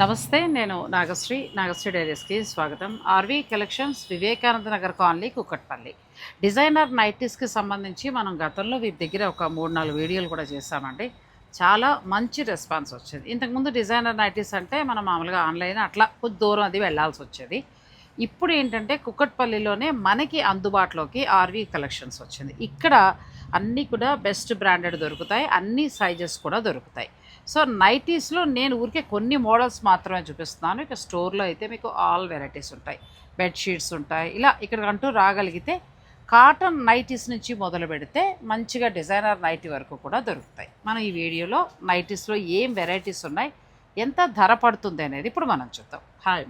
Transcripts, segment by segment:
నమస్తే నేను నాగశ్రీ నాగశ్రీ డైరీస్కి స్వాగతం. RV collections Vivekananda Nagar colony Kukatpally designer నైటీస్కి సంబంధించి మనం గతంలో వీటి దగ్గర ఒక మూడు నాలుగు వీడియోలు కూడా చేశామండి. చాలా మంచి రెస్పాన్స్ వచ్చింది. ఇంతకుముందు డిజైనర్ నైటీస్ అంటే మనం మామూలుగా ఆన్లైన్ అట్లా కొద్ది దూరం అది వెళ్ళాల్సి వచ్చేది. ఇప్పుడు ఏంటంటే కుక్కట్పల్లిలోనే మనకి అందుబాటులోకి ఆర్వి కలెక్షన్స్ వచ్చింది. ఇక్కడ అన్నీ కూడా బెస్ట్ బ్రాండెడ్ దొరుకుతాయి. అన్ని సైజెస్ కూడా దొరుకుతాయి. సో నైటీస్లో నేను ఊరికే కొన్ని మోడల్స్ మాత్రమే చూపిస్తున్నాను. ఇక స్టోర్లో అయితే మీకు ఆల్ వెరైటీస్ ఉంటాయి. బెడ్షీట్స్ ఉంటాయి. ఇలా ఇక్కడికంటూ రాగలిగితే కాటన్ నైటీస్ నుంచి మొదలు పెడితే మంచిగా డిజైనర్ నైటీ వరకు కూడా దొరుకుతాయి. మనం ఈ వీడియోలో నైటీస్లో ఏం వెరైటీస్ ఉన్నాయి ఎంత ధర పడుతుంది అనేది ఇప్పుడు మనం చూద్దాం. హాయ్.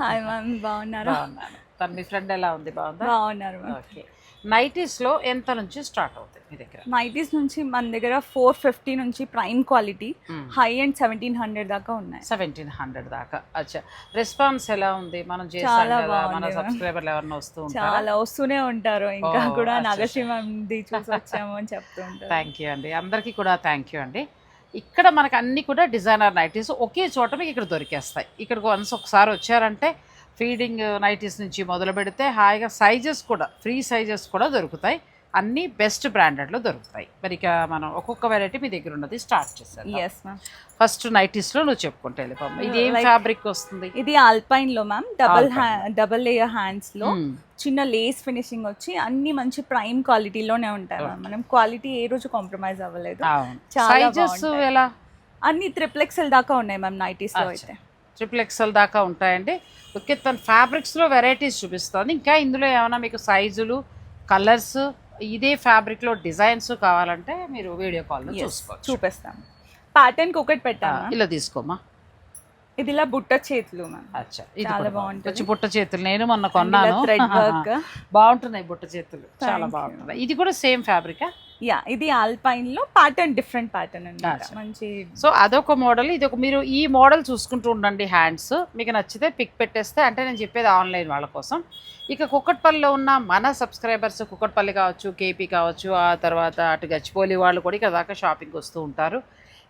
హాయ్ మ్యామ్ బాగున్నారా? బాగున్నాను. తను మీ ఫ్రెండ్ ఎలా ఉంది? బాగుందా? బాగున్నారు ఓకే. నైటీస్లో ఎంత నుంచి స్టార్ట్ అవుతాయి మీ దగ్గర? నైటీస్ నుంచి మన దగ్గర ఫోర్ ఫిఫ్టీ నుంచి prime quality high and seventeen hundred దాకా ఉన్నాయి. సెవెంటీన్ హండ్రెడ్ దాకా. అచ్చా. రెస్పాన్స్ ఎలా ఉంది? మనం చాలా మన. సబ్స్క్రైబర్లు ఎవరైనా వస్తూ ఉంటారా? చాలా వస్తూనే ఉంటారు. ఇంకా కూడా అచ్చా, నాగశ్రీ మ్యామ్ ది చూసి వచ్చాము అని చెప్తూ ఉంటారు. థ్యాంక్ యూ అండి. అందరికీ కూడా థ్యాంక్ యూ అండి. ఇక్కడ మనకు అన్ని కూడా డిజైనర్ నైటీస్ ఒకే చోట మీకు ఇక్కడ దొరికేస్తాయి. ఇక్కడికి వన్స్ ఒకసారి వచ్చారంటే ఫీడింగ్ నైటీస్ నుంచి మొదలు పెడితే హాయిగా సైజెస్ కూడా ఫ్రీ సైజెస్ కూడా దొరుకుతాయి. అన్నీ బెస్ట్ బ్రాండెడ్లో దొరుకుతాయి. మరి ఇక మనం ఒక్కొక్క వెరైటీ మీ దగ్గర ఉన్నది స్టార్ట్ మ్యామ్ ఫస్ట్ నైటీస్లో నువ్వు చెప్పుకుంటే వెళ్ళిపోమ్మ. ఇది ఏం ఫ్యాబ్రిక్ వస్తుంది? ఇది ఆల్పైన్లో మ్యామ్ డబల్. డబల్ లేయర్ హ్యాండ్స్లో. చిన్న లేస్ ఫినిషింగ్ వచ్చి అన్ని మంచి ప్రైమ్ క్వాలిటీలోనే ఉంటాయి మ్యామ్ మనం క్వాలిటీ ఏ రోజు కాంప్రమైజ్ అవ్వలేదు. సైజెస్. ఎలా? అన్ని త్రిప్లెక్సెల్ దాకా ఉన్నాయి మ్యామ్ నైటీస్లో. అయితే. ట్రిపుల్ ఎక్స్ఎల్ దాకా ఉంటాయండి. ఓకే తన ఫ్యాబ్రిక్స్లో వెరైటీస్ చూపిస్తుంది. ఇంకా ఇందులో ఏమైనా మీకు సైజులు కలర్స్ ఇదే ఫ్యాబ్రిక్లో డిజైన్స్ కావాలంటే మీరు వీడియో కాల్లో చూసుకోవచ్చు. చూపిస్తాం ప్యాటర్న్కి ఒకటి ఆ, పెట్టాము ఇలా తీసుకోమా? ఇది ఇలా బుట్ట చేతులు అచ్చా ఇది చాలా బాగుంది. బాగుంటుంది. బుట్ట చేతులు. నేను మొన్న కొన్నాను. బాగుంటున్నాయి బుట్ట చేతులు. చాలా. బాగుంటున్నాయి. ఇది కూడా సేమ్ ఫ్యాబ్రికా యా ఇది ఆల్పైన్లో ప్యాటర్న్ డిఫరెంట్ ప్యాటర్న్ అన్నమాట. Gotcha. మంచి సో అదొక మోడల్ ఇది ఒక మీరు ఈ మోడల్ చూసుకుంటూ ఉండండి హ్యాండ్స్ మీకు నచ్చితే పిక్ పెట్టేస్తే అంటే నేను చెప్పేది ఆన్లైన్ వాళ్ళ కోసం. ఇక కుక్కట్పల్లిలో ఉన్న మన సబ్స్క్రైబర్స్ కుక్కట్పల్లి కావచ్చు కేపీ కావచ్చు ఆ తర్వాత అటు గచ్చిపోలి వాళ్ళు కూడా ఇక్కడ దాకా షాపింగ్ వస్తూ ఉంటారు.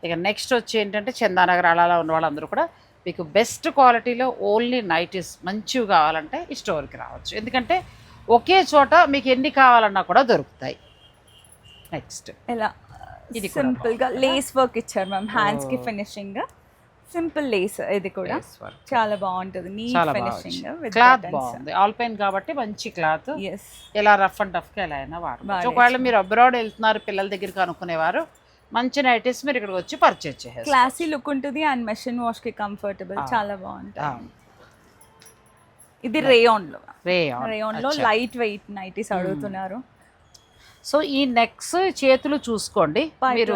ఇక నెక్స్ట్ వచ్చి ఏంటంటే చందానగర్ అలా ఉన్న వాళ్ళందరూ కూడా మీకు బెస్ట్ క్వాలిటీలో ఓన్లీ నైటీస్ మంచివి కావాలంటే ఈ స్టోర్కి రావచ్చు. ఎందుకంటే ఒకే చోట మీకు ఎన్ని కావాలన్నా కూడా దొరుకుతాయి. నెక్స్ట్ ఇలా కూడా సింపుల్గా బాగుంది. లేస్ వర్క్ ఇచ్చారు మ్యామ్ హ్యాండ్స్కి Oh. ఫినిషింగ్ సింపుల్ లేస్ ఇది కూడా. చాలా బాగుంటుంది. నీట్ ఫినిషింగ్ క్లాత్ బాగుంది. ఆల్పైన్ కాబట్టి మంచి క్లాత్ ఎలా రఫ్ అండ్ టఫ్గా ఎలా అయినా వాడవచ్చు. ఒకవేళ మీరు అబ్రాడ్ వెళ్తున్నారు పిల్లల దగ్గరికి అనుకునేవారు మంచి నైటీస్ మీరు ఇక్కడికి వచ్చి పర్చేజ్ చేసేస్తారు క్లాసీ లుక్ ఉంటుంది. అండ్ మెషిన్ వాష్కి కంఫర్టబుల్. చాలా బాగుంటుంది. ఇది రేయాన్లో. రేయాన్లో లైట్ వెయిట్ నైటీస్. అడుగుతున్నారు. సో ఈ నెక్స్ చేతులు చూసుకోండి. మీరు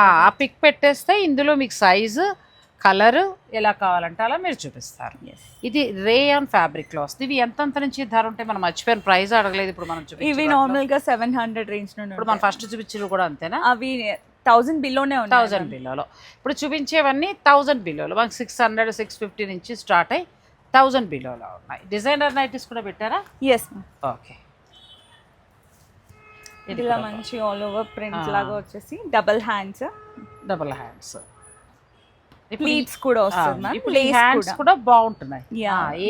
ఆ పిక్ పెట్టేస్తే ఇందులో మీకు సైజు కలర్ ఎలా కావాలంటే అలా మీరు చూపిస్తారు. ఇది రేయాన్ ఫ్యాబ్రిక్లో వస్తుంది ఇవి ఎంతంత నుంచి ధర ఉంటే మనం మర్చిపోయిన ప్రైస్ అడగలేదు ఇప్పుడు మనం ఇవి నార్మల్గా సెవెన్ హండ్రెడ్ రేంజ్ నుండి ఇప్పుడు మనం. ఫస్ట్ చూపించినవి కూడా అంతేనా? అవి థౌజండ్ బిలోనే ఉన్నాయి. థౌజండ్ బిలోలో ఇప్పుడు చూపించేవన్నీ థౌజండ్ బిలోలో మనకి సిక్స్ హండ్రెడ్ సిక్స్ ఫిఫ్టీ నుంచి స్టార్ట్ అయ్యి థౌజండ్ బిలోలో ఉన్నాయి. డిజైనర్ నైటీస్ కూడా పెట్టారా? ఎస్ ఓకే ఇలా మంచి ఆల్ ఓవర్ ప్రింట్. లాగా వచ్చేసి double hands double hands pleats కూడా వస్తుంది మ్యామ్ ఇప్పుడు హ్యాండ్స్ కూడా. బాగుంటున్నాయి.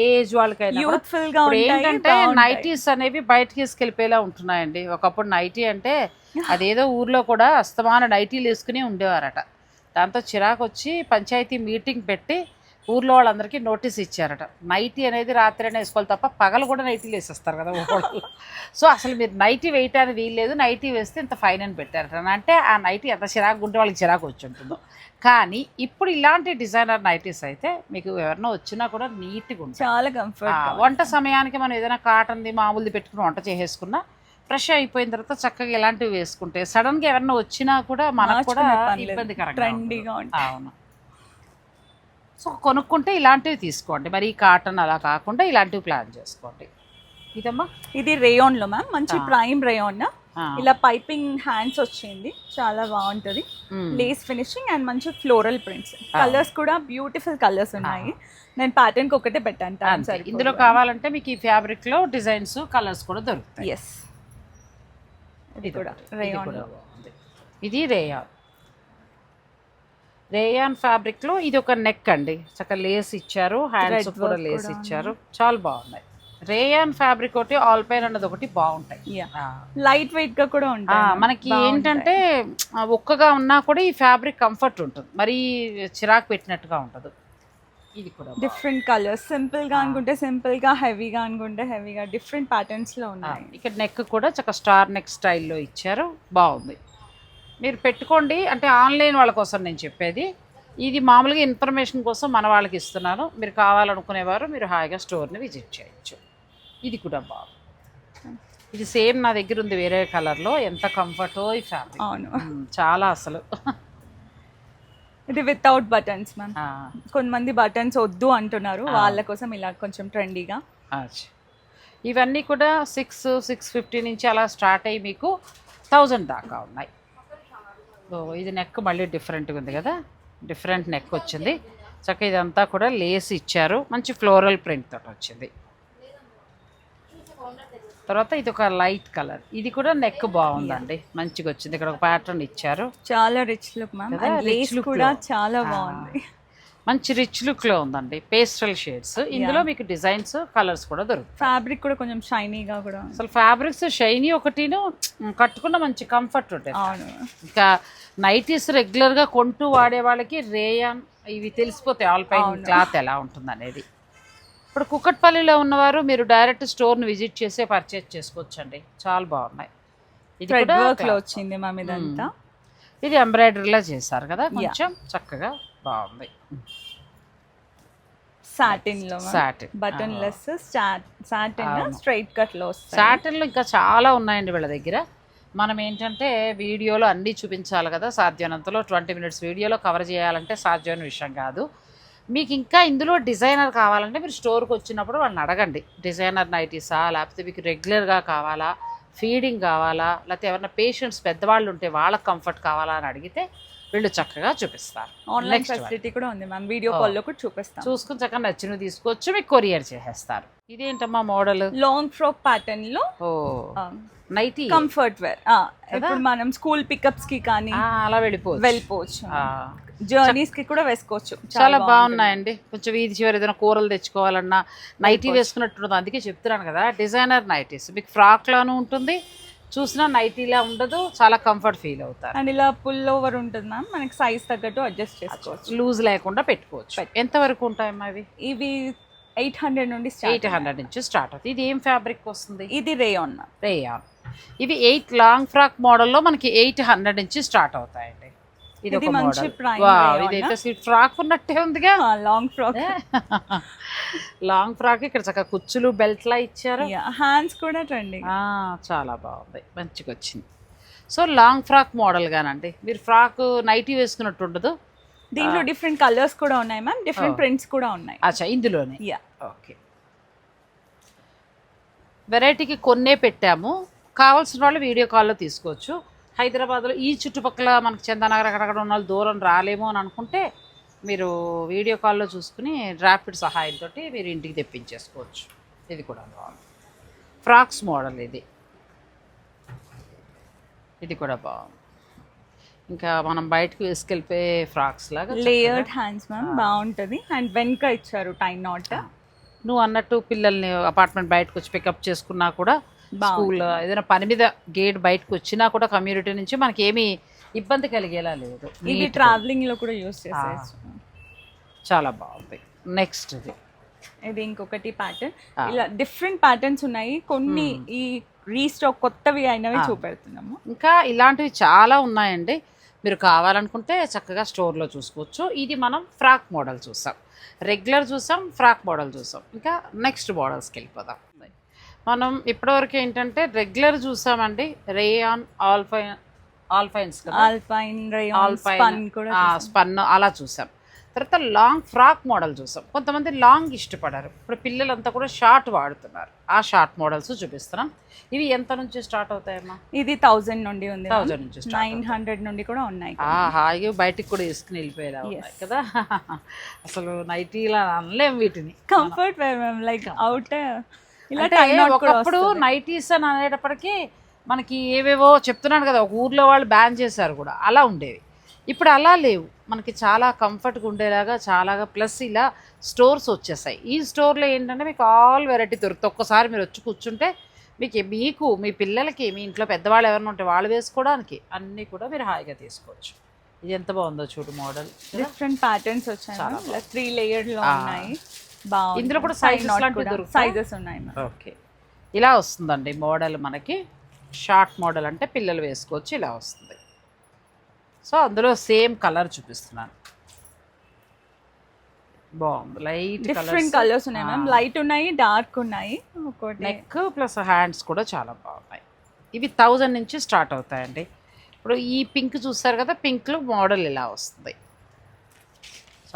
ఏజ్ వాళ్ళకైనా. యూత్ఫుల్గా ఏంటంటే. నైటీస్ అనేవి బయటకి తీసుకెళ్ళిపోయేలా ఉంటున్నాయండి. ఒకప్పుడు నైటీ అంటే అదేదో ఊర్లో కూడా అస్తమాన నైటీలు వేసుకుని ఉండేవారట. దాంతో చిరాకు వచ్చి పంచాయతీ మీటింగ్ పెట్టి ఊర్లో వాళ్ళందరికీ నోటీస్ ఇచ్చారట. నైటీ అనేది రాత్రి వేసుకోవాలి తప్ప పగలు కూడా నైటీలు వేసేస్తారు కదా సో అసలు మీరు నైటీ వేయటానికి వీల్లేదు. నైటీ వేస్తే ఇంత ఫైన్ అని పెట్టారట. అంటే ఆ నైటీ ఎంత చిరాకు ఉంటే వాళ్ళకి చిరాకు వచ్చి ఉంటుందో. కానీ ఇప్పుడు ఇలాంటి డిజైనర్ నైటీస్ అయితే మీకు ఎవరినో వచ్చినా కూడా నీట్గా ఉంటుంది చాలా కంఫర్ట్ వంట సమయానికి మనం ఏదైనా కాటన్ది మామూలుది పెట్టుకుని వంట చేసేసుకున్నా ఫ్రెష్ అయిపోయిన తర్వాత చక్కగా ఇలాంటివి వేసుకుంటే సడన్గా ఎవరైనా వచ్చినా కూడా మనకు కూడా ఇబ్బంది ట్రెండీగా ఉంటాయి. అవును. సో కొనుక్కుంటే ఇలాంటివి తీసుకోండి. మరి ఈ కాటన్ అలా కాకుండా ఇలాంటివి ప్లాన్ చేసుకోండి. ఇదమ్మా? ఇది రేయాన్లో మ్యామ్. మంచి. Prime rayon. ఇలా పైపింగ్ హ్యాండ్స్ వచ్చింది. చాలా బాగుంటది. లేస్ ఫినిషింగ్ అండ్ మంచి ఫ్లోరల్ ప్రింట్స్. కలర్స్ కూడా బ్యూటిఫుల్ కలర్స్ ఉన్నాయి. నేను ప్యాటర్న్కి ఒకటే పెట్టాను. ఇందులో కావాలంటే మీకు ఈ ఫ్యాబ్రిక్లో డిజైన్స్ కలర్స్ కూడా దొరుకుతాయి. ఎస్ ఇది కూడా రేయాన్. ఇది రేయాన్. రేయాన్ ఫ్యాబ్రిక్లో ఇది ఒక నెక్ అండి. చక్కగా లేస్ ఇచ్చారు హ్యాండ్స్ కూడా లేస్ ఇచ్చారు. చాలా బాగున్నాయి. రేయాన్ ఫ్యాబ్రిక్ ఒకటి ఆల్ పైన్ అన్నది ఒకటి బాగుంటాయి. లైట్ వెయిట్గా కూడా ఉంటాయి. మనకి ఏంటంటే ఒక్కగా ఉన్నా కూడా ఈ ఫ్యాబ్రిక్ కంఫర్ట్ ఉంటుంది. మరి చిరాకు పెట్టినట్టుగా ఉంటుంది ఇది కూడా. డిఫరెంట్ కలర్స్ సింపుల్గా అనుకుంటే సింపుల్గా హెవీగా అనుకుంటే హెవీగా డిఫరెంట్ ప్యాటర్న్స్లో ఉన్నాయి. ఇక్కడ నెక్ కూడా చక్కగా స్టార్ నెక్ స్టైల్లో ఇచ్చారు. బాగుంది. మీరు పెట్టుకోండి. అంటే ఆన్లైన్ వాళ్ళ కోసం నేను చెప్పేది. ఇది మామూలుగా ఇన్ఫర్మేషన్ కోసం మన వాళ్ళకి ఇస్తున్నాను. మీరు కావాలనుకునేవారు మీరు హాయిగా స్టోర్ని విజిట్ చేయొచ్చు. ఇది కూడా బాగుంది. ఇది సేమ్ నా దగ్గర ఉంది వేరే కలర్లో. ఎంత కంఫర్టో ఈ ఫ్యాబ్రిక్ అవును. చాలా అసలు. ఇది వితౌట్ బటన్స్ మ్యామ్ కొంతమంది బటన్స్ వద్దు అంటున్నారు. వాళ్ళ కోసం ఇలా కొంచెం ట్రెండీగా. ఇవన్నీ కూడా సిక్స్ సిక్స్ ఫిఫ్టీ నుంచి అలా స్టార్ట్ అయ్యి మీకు థౌజండ్ దాకా ఉన్నాయి. ఓ ఇది నెక్ మళ్ళీ డిఫరెంట్గా ఉంది కదా? డిఫరెంట్ నెక్ వచ్చింది. చక్కగా ఇదంతా కూడా లేస్ ఇచ్చారు. మంచి ఫ్లోరల్ ప్రింట్ తోటి వచ్చింది. తర్వాత ఇది ఒక లైట్ కలర్ ఇది కూడా నెక్ బాగుందండి. మంచిగా వచ్చింది. ఇక్కడ ఒక ప్యాటర్న్ ఇచ్చారు. చాలా రిచ్ లుక్ మ్యామ్ లేస్ కూడా. చాలా. బాగుంది. మంచి రిచ్ లుక్లో ఉందండి. పేస్టల్ షేడ్స్ ఇందులో మీకు డిజైన్స్ కలర్స్ కూడా దొరుకుతాయి. ఫ్యాబ్రిక్ కూడా కొంచెం షైనీగా కూడా. అసలు ఫ్యాబ్రిక్స్ షైనీ ఒకటిను కట్టుకున్న మంచి కంఫర్ట్ ఉంటాయి ఇంకా నైటీస్ రెగ్యులర్గా కొంటూ వాడే వాళ్ళకి రేయాన్ ఇవి తెలిసిపోతాయి. ఆల్ పైన అవును. క్లాత్ ఎలా ఉంటుంది అనేది ఇప్పుడు కుక్కట్పల్లిలో ఉన్నవారు మీరు డైరెక్ట్ స్టోర్ని విజిట్ చేసే పర్చేజ్ చేసుకోవచ్చండి. చాలా బాగున్నాయి. ఇది కూడా. వచ్చింది మ్యామ్ ఇదంతా ఇది ఎంబ్రాయిడరీలా చేశారు కదా కొంచెం చక్కగా. బాగుంది. సాటిన్లో satin buttonless satin. Straight కట్లో వస్తాయి. సాటిన్లు ఇంకా చాలా ఉన్నాయండి వీళ్ళ దగ్గర. మనం ఏంటంటే వీడియోలో అన్నీ చూపించాలి కదా సాధ్యమైనంతలో ట్వంటీ మినిట్స్ వీడియోలో కవర్ చేయాలంటే సాధ్యమైన విషయం కాదు. మీకు ఇంకా ఇందులో డిజైనర్ కావాలంటే మీరు స్టోర్కి వచ్చినప్పుడు వాళ్ళని అడగండి. డిజైనర్ నైటీసా లేకపోతే మీకు రెగ్యులర్గా కావాలా ఫీడింగ్ కావాలా లేకపోతే ఎవరైనా పేషెంట్స్ పెద్దవాళ్ళు ఉంటే వాళ్ళకి కంఫర్ట్ కావాలా అని అడిగితే వీళ్ళు చక్కగా చూపిస్తారు. ఆన్లైన్. ఫెసిలిటీ కూడా ఉంది మ్యామ్ వీడియో Oh. కాల్లో కూడా చూపిస్తాం. చూసుకుని చక్కగా నచ్చినవి తీసుకోవచ్చు మీకు కొరియర్ చేసేస్తారు. ఇదేంటమ్మా మోడల్ లాంగ్ ఫ్రాక్ ప్యాటర్న్లో నైటీ కంఫర్ట్ వేర్ ఇప్పుడు మనం స్కూల్ పికప్స్కి కానీ అలా వెళ్ళిపోవచ్చు. వెళ్ళిపోవచ్చు. జర్నీస్కి కూడా వేసుకోవచ్చు. చాలా. బాగున్నాయండి. కొంచెం వీధి చివరి ఏదైనా కూరలు తెచ్చుకోవాలన్నా నైటీ వేసుకున్నట్టు అందుకే చెప్తున్నాను కదా డిజైనర్ నైటీస్ మీకు ఫ్రాక్ లాను ఉంటుంది చూసినా నైటీలా ఉండదు చాలా కంఫర్ట్ ఫీల్ అవుతారు. అండ్ ఇలా పుల్ ఓవర్ ఉంటుంది మ్యామ్ మనకి సైజ్ తగ్గట్టు అడ్జస్ట్ చేసుకోవచ్చు. లూజ్ లేకుండా పెట్టుకోవచ్చు. ఎంత వరకు ఉంటాయమ్మా ఇవి? ఇవి ఎయిట్ హండ్రెడ్ నుండి ఎయిట్ హండ్రెడ్ నుంచి స్టార్ట్ అవుతుంది ఇది ఏం ఫ్యాబ్రిక్ వస్తుంది? ఇది రేయాన్ రేయాన్ ఇవి ఎయిట్ లాంగ్ ఫ్రాక్ మోడల్లో మనకి ఎయిట్ హండ్రెడ్ నుంచి స్టార్ట్ అవుతాయండి. ఇది మంచి. ఇదైతే ఫ్రాక్ ఉన్నట్టే ఉందిగా? Long frock. లాంగ్ ఫ్రాక్ ఇక్కడ చక్కగా కుచ్చులు బెల్ట్ లా ఇచ్చారు హ్యాండ్స్ కూడా ట్రెండింగ్. చాలా బాగుంది. మంచిగా వచ్చింది. సో లాంగ్ ఫ్రాక్ మోడల్ గానండి. మీరు ఫ్రాక్ నైటీ వేసుకున్నట్టు ఉండదు. దీంట్లో డిఫరెంట్ కలర్స్ కూడా ఉన్నాయి మ్యామ్. డిఫరెంట్. ప్రింట్స్ కూడా ఉన్నాయి. అచ్చా ఇందులోనే? యా. ఓకే. వెరైటీకి కొన్నే పెట్టాము. కావాల్సిన వాళ్ళు వీడియో కాల్లో తీసుకోవచ్చు. హైదరాబాద్లో ఈ చుట్టుపక్కల మనకి చందానగర్ అక్కడక్కడ ఉన్న వాళ్ళు దూరం రాలేమో అని అనుకుంటే మీరు వీడియో కాల్లో చూసుకుని ర్యాపిడ్ సహాయంతో మీరు ఇంటికి తెప్పించేసుకోవచ్చు. ఇది కూడా బాగుంది. ఫ్రాక్స్ మోడల్ ఇది. ఇది కూడా బాగుంది. ఇంకా మనం బయటకు వేసుకెళ్ళిపోయే ఫ్రాక్స్ లాగా లేయర్డ్ హ్యాండ్స్ మ్యామ్ బాగుంటది. అండ్ వెనక ఇచ్చారు టైం నాట్. నువ్వు అన్నట్టు పిల్లల్ని అపార్ట్మెంట్ బయటకు వచ్చి పికప్ చేసుకున్నా కూడా స్కూల్ ఏదైనా పని మీద గేట్ బయటకు వచ్చినా కూడా కమ్యూనిటీ నుంచి మనకి ఏమీ ఇబ్బంది కలిగేలా లేదు. ఇది. ట్రావెలింగ్లో కూడా యూస్ చేసేయచ్చు. చాలా బాగుంది. నెక్స్ట్ ఇది. ఇది ఇంకొకటి ప్యాటర్న్. ఇలా డిఫరెంట్ ప్యాటర్న్స్ ఉన్నాయి. కొన్ని ఈ రీస్టాక్ కొత్తవి అయినవి. చూపెడుతున్నాము. ఇంకా ఇలాంటివి చాలా ఉన్నాయండి. మీరు కావాలనుకుంటే చక్కగా స్టోర్లో చూసుకోవచ్చు. ఇది మనం ఫ్రాక్ మోడల్ చూసాం. రెగ్యులర్ చూసాం ఫ్రాక్ మోడల్ చూసాం. ఇంకా నెక్స్ట్ మోడల్స్కి వెళ్ళిపోదాం. మనం ఇప్పటివరకు ఏంటంటే రెగ్యులర్ చూసామండి rayon alpine alpines rayon alpine spun కూడా చూసాం. స్పన్ అలా చూసాం. తర్వాత లాంగ్ ఫ్రాక్ మోడల్ చూసాం. కొంతమంది లాంగ్ ఇష్టపడారు. ఇప్పుడు పిల్లలంతా కూడా షార్ట్ వాడుతున్నారు. ఆ షార్ట్ మోడల్స్ చూపిస్తున్నాం. ఇవి ఎంత నుంచి స్టార్ట్ అవుతాయమ్మా? ఇది థౌజండ్ నుండి ఉంది థౌజండ్ నుంచి నైన్ హండ్రెడ్ నుండి కూడా ఉన్నాయి హాయిగా బయటికి కూడా వేసుకుని వెళ్ళిపోయేలా కదా? అసలు నైటీలా అనలేం వీటిని. Comfort wear ma'am like out ఒకప్పుడు. నైటీస్ అని అనేటప్పటికీ మనకి ఏవేవో చెప్తున్నాను కదా ఒక ఊర్లో వాళ్ళు బ్యాన్ చేశారు కూడా అలా ఉండేవి. ఇప్పుడు అలా లేవు. మనకి చాలా కంఫర్ట్గా ఉండేలాగా చాలా ప్లస్ ఇలా స్టోర్స్ వచ్చేసాయి. ఈ స్టోర్లో ఏంటంటే మీకు ఆల్ వెరైటీ దొరుకుతుంది ఒక్కసారి మీరు వచ్చి కూర్చుంటే మీకు మీకు మీ పిల్లలకి మీ ఇంట్లో పెద్దవాళ్ళు ఎవరైనా ఉంటే వాళ్ళు వేసుకోవడానికి అన్నీ కూడా మీరు హాయిగా తీసుకోవచ్చు. ఇది ఎంత బాగుందో చూడు మోడల్ డిఫరెంట్ ప్యాటర్న్స్ వచ్చాయి త్రీ లేయర్లో ఆ. ఉన్నాయి. ఇందులో కూడా లాంటివి దొరుకుతాయా? సైజెస్ ఉన్నాయి ఓకే. ఇలా వస్తుందండి మోడల్ మనకి. షార్ట్ మోడల్ అంటే పిల్లలు వేసుకోవచ్చు ఇలా వస్తుంది. సో అందులో సేమ్ కలర్ చూపిస్తున్నాను. బాగుంది. Light different colours. ఉన్నాయి మ్యామ్. లైట్ ఉన్నాయి డార్క్ ఉన్నాయి. ఒకటి. నెక్ ప్లస్ హ్యాండ్స్ కూడా చాలా బాగున్నాయి. ఇవి థౌజండ్ నుంచి స్టార్ట్ అవుతాయండి. ఇప్పుడు ఈ పింక్ చూస్తారు కదా పింక్లో మోడల్ ఇలా వస్తుంది.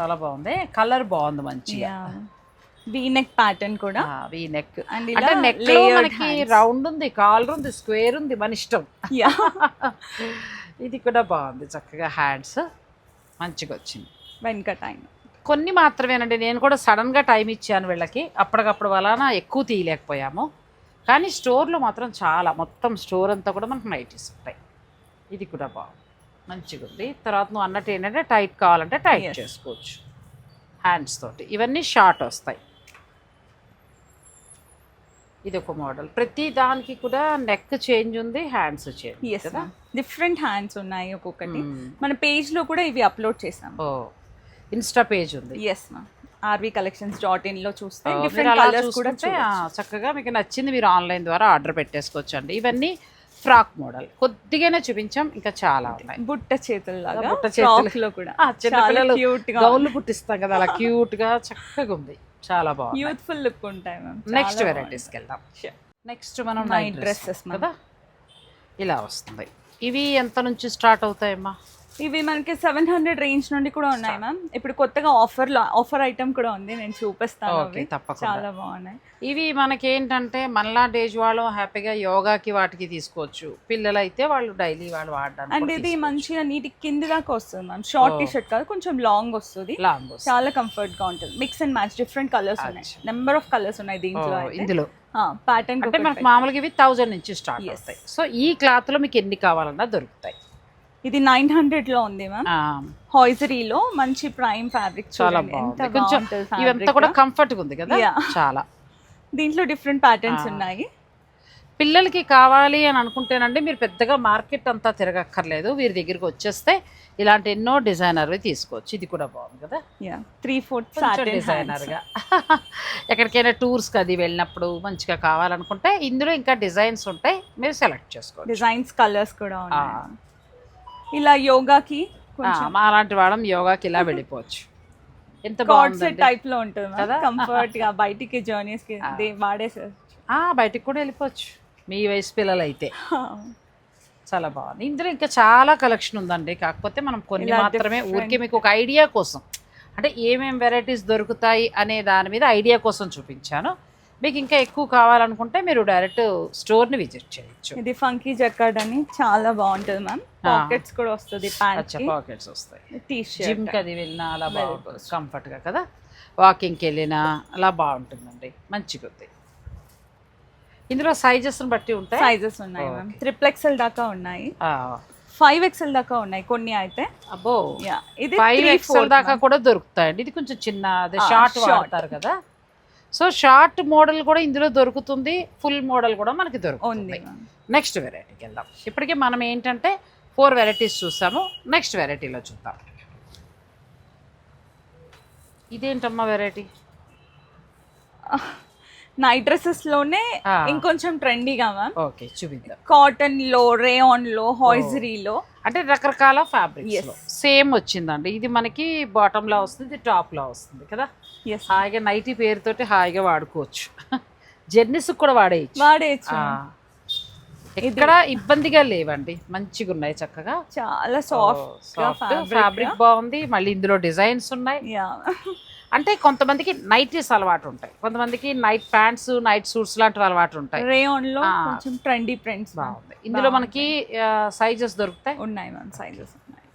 చాలా బాగుంది. కలర్ బాగుంది మంచిగా. వీ నెక్ ప్యాటర్న్ కూడా ఈ నెక్ అంటే నెక్లో మనకి. రౌండ్ ఉంది కాలర్ ఉంది స్క్వేర్ ఉంది మన ఇష్టం. ఇది కూడా బాగుంది చక్కగా హ్యాండ్స్ మంచిగా వచ్చింది. వెనక టైం కొన్ని మాత్రమేనండి నేను కూడా సడన్గా టైం ఇచ్చాను వీళ్ళకి. అప్పటికప్పుడు వలన ఎక్కువ తీయలేకపోయాము. కానీ స్టోర్లో మాత్రం చాలా మొత్తం స్టోర్ అంతా కూడా మనకు నైటీస్ ఉంటాయి. ఇది కూడా బాగుంది. మంచిగా ఉంది. తర్వాత నువ్వు అన్నట్టు ఏంటంటే టైట్ కావాలంటే టైట్. చేసుకోవచ్చు. హ్యాండ్స్ తోటి. ఇవన్నీ షార్ట్ వస్తాయి. ఇది ఒక మోడల్. ప్రతి దానికి కూడా నెక్ చేంజ్ ఉంది హ్యాండ్స్ కదా? డిఫరెంట్ హ్యాండ్స్ ఉన్నాయి ఒక్కొక్కటి. మ్మ్. మన పేజ్లో కూడా ఇవి అప్లోడ్ చేసాం ఓ ఇన్స్టా పేజ్ ఉంది. Yes ma'am RV collections dot ఇన్లో చూస్తే డిఫరెంట్ కలర్స్ కూడా చక్కగా మీకు నచ్చింది మీరు ఆన్లైన్ ద్వారా ఆర్డర్ పెట్టేసుకోవచ్చు అండి ఇవన్నీ ఫ్రాక్ మోడల్. కొద్దిగానే చూపించాం ఇంకా చాలా ఉన్నాయి. బుట్ట చేతులు లాగా బుట్ట చేతులు. ఫ్రాక్లో కూడా చిన్నపిల్లలు క్యూట్గా గౌన్లు పుట్టిస్తాం కదా అలా క్యూట్గా చక్కగా ఉంది. చాలా బాగుంది యూత్ఫుల్ లుక్ ఉంటాయి మ్యామ్ నెక్స్ట్ వెరైటీస్కి వెళ్దాం. నెక్స్ట్ మనం నైట్ డ్రెస్సెస్. కదా? ఇలా వస్తుంది. ఇవి ఎంత నుంచి స్టార్ట్ అవుతాయమ్మా? ఇవి మనకి సెవెన్ హండ్రెడ్ రేంజ్ నుండి కూడా ఉన్నాయి మ్యామ్. ఇప్పుడు కొత్తగా ఆఫర్లో ఆఫర్ ఐటమ్ కూడా ఉంది. నేను చూపిస్తాను ఓకే అవి. తప్పకుండా. చాలా బాగున్నాయి. ఇవి మనకి ఏంటంటే మనలాంటి ఏజ్ వాళ్ళు హ్యాపీగా యోగాకి వాటికి తీసుకోవచ్చు. పిల్లలు అయితే వాళ్ళు డైలీ వాళ్ళు వాడడానికి అండ్ ఇది. మంచిగా నీటి కింది దాకా వస్తుంది మ్యామ్. షార్ట్. టీ షర్ట్ కాదు కొంచెం లాంగ్ వస్తుంది. చాలా కంఫర్ట్గా ఉంటుంది. Mix and match different colours ఉన్నాయి. నెంబర్ ఆఫ్ కలర్స్ ఉన్నాయి దీంట్లో ఇందులో. ప్యాటర్న్ అంటే మనకు మామూలుగా ఇవి థౌజండ్ నుంచి స్టార్ట్. అవుతాయి. సో ఈ క్లాత్లో మీకు ఎన్ని కావాలన్నా దొరుకుతాయి. ఇది నైన్ హండ్రెడ్లో ఉంది మ్యామ్. హాయిజరీలో మంచి ప్రైమ్ ఫ్యాబ్రిక్ చాలా బాగుంది. కొంచెం ఇవంతా కూడా కంఫర్ట్ ఉంది కదా. చాలా. దీంట్లో డిఫరెంట్ ప్యాటర్న్స్. ఉన్నాయి. పిల్లలకి కావాలి అని అనుకుంటేనండి మీరు పెద్దగా మార్కెట్ అంతా తిరగక్కర్లేదు. వీరి దగ్గరికి వచ్చేస్తే ఇలాంటి ఎన్నో డిజైనర్వి తీసుకోవచ్చు. ఇది కూడా బాగుంది కదా? త్రీ ఫోర్త్ డిజైనర్గా. ఎక్కడికైనా టూర్స్కి అది వెళ్ళినప్పుడు మంచిగా కావాలనుకుంటే ఇందులో ఇంకా డిజైన్స్ ఉంటాయి మీరు సెలెక్ట్ చేసుకోవచ్చు. డిజైన్స్ కలర్స్ కూడా ఉన్నాయి. ఇలా యోగాకి అలాంటి వాళ్ళం యోగాకి ఇలా వెళ్ళిపోవచ్చు. ఎంత బాగుందండి టైప్లో ఉంటుంది కదా? కంఫర్ట్గా బయటికి జర్నీస్కి వాడేసారు బయటికి కూడా వెళ్ళిపోవచ్చు. మీ వయసు పిల్లలు అయితే చాలా బాగుంది. ఇందులో ఇంకా చాలా కలెక్షన్ ఉందండి. కాకపోతే మనం కొన్ని మాత్రమే ఊరికే మీకు ఒక ఐడియా కోసం అంటే ఏమేం వెరైటీస్ దొరుకుతాయి అనే దాని మీద ఐడియా కోసం చూపించాను. మీకు ఇంకా ఎక్కువ కావాలనుకుంటే మీరు డైరెక్ట్ స్టోర్ని విజిట్ చేయొచ్చు. ఇది ఫంకీ జక్కడ్ అని చాలా బాగుంటుంది మ్యామ్. పాకెట్స్ కూడా వస్తుంది పాకెట్స్ వస్తాయి. టీ జిమ్కి షర్ట్ అది వెళ్ళినా అలా బాగుంటుంది కంఫర్ట్గా కదా? వాకింగ్కి వెళ్ళినా అలా బాగుంటుందండి. మంచిగా ఉంది ఇందులో సైజెస్ని బట్టి ఉంటాయి? సైజెస్ ఉన్నాయి మ్యామ్. Okay. ట్రిపుల్ ఎక్స్ఎల్ దాకా ఉన్నాయి. ఆ, ఫైవ్ ఎక్స్ఎల్ దాకా ఉన్నాయి కొన్ని అయితే. అబ్బో. యా ఇది ఫైవ్ ఎక్స్ఎల్ దాకా కూడా దొరుకుతాయండి. ఇది కొంచెం చిన్న అదే షార్ట్. వాడతారు కదా? సో షార్ట్ మోడల్ కూడా ఇందులో దొరుకుతుంది ఫుల్ మోడల్ కూడా మనకి దొరుకుతుంది. నెక్స్ట్ వెరైటీకి వెళ్దాం. ఇప్పటికే మనం ఏంటంటే ఫోర్ వెరైటీస్ చూసాము. నెక్స్ట్ వెరైటీలో చూద్దాం. ఇదేంటమ్మా వెరైటీ నైట్ డ్రెస్సెస్లోనే. ఇంకొంచెం ట్రెండీగా మ్యామ్ ఓకే చూపిద్దాం. కాటన్లో రేయాన్లో హాయిజరీలో అంటే రకరకాల ఫ్యాబ్రిక్స్. సేమ్ వచ్చిందండి. ఇది మనకి బాటమ్ లా వస్తుంది ఇది టాప్ లా వస్తుంది కదా? హాయిగా నైటీ పేరుతోటి హాయిగా వాడుకోవచ్చు. జర్నీస్ కూడా వాడేయచ్చు. వాడేయచ్చు. ఆ. ఎక్కడ ఇబ్బందిగా లేవండి. మంచిగా ఉన్నాయి చక్కగా. చాలా సాఫ్ట్ ఫ్యాబ్రిక్ బాగుంది. మళ్ళీ ఇందులో డిజైన్స్ ఉన్నాయి. అంటే కొంతమందికి నైటీస్ అలవాటు ఉంటాయి. కొంతమందికి నైట్ ప్యాంట్స్ నైట్ సూట్స్ లాంటివి అలవాటు ఉంటాయి. రేయాన్లో. కొంచెం ట్రెండీ ప్రింట్స్ బాగుంది. ఇందులో మనకి సైజెస్ దొరుకుతాయి. ఉన్నాయి మ్యామ్ సైజెస్ ఉన్నాయి.